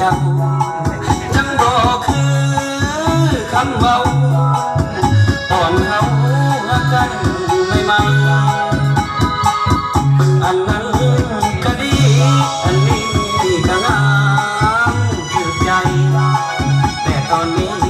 จำาจังบ่คือคำเบาตอนเฮาหักกันไม่มาอันนั้นก็ดี อันนี้ก็งามคือใจ แต่ตอนนี้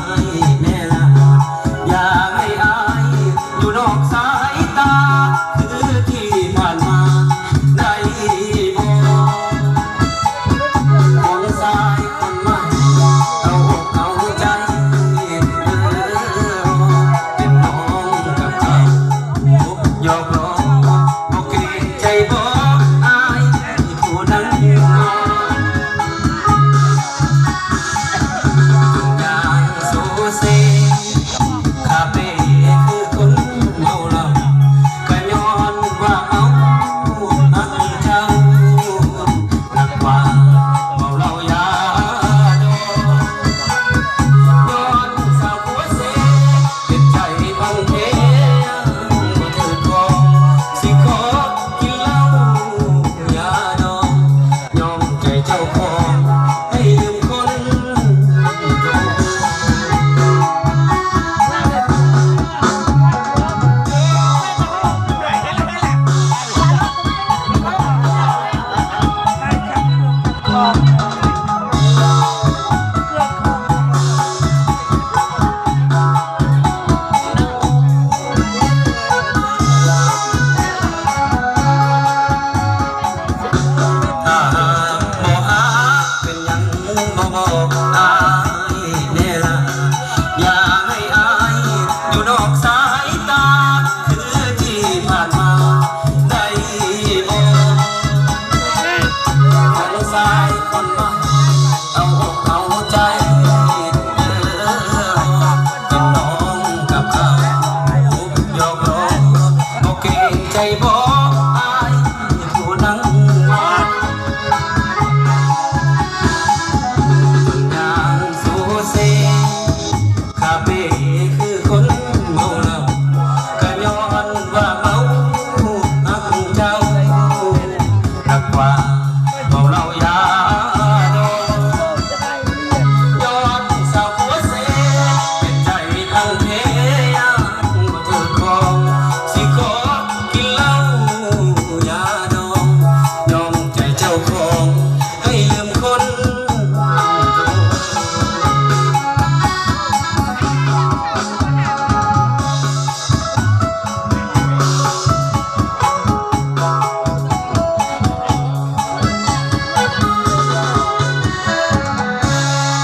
passar.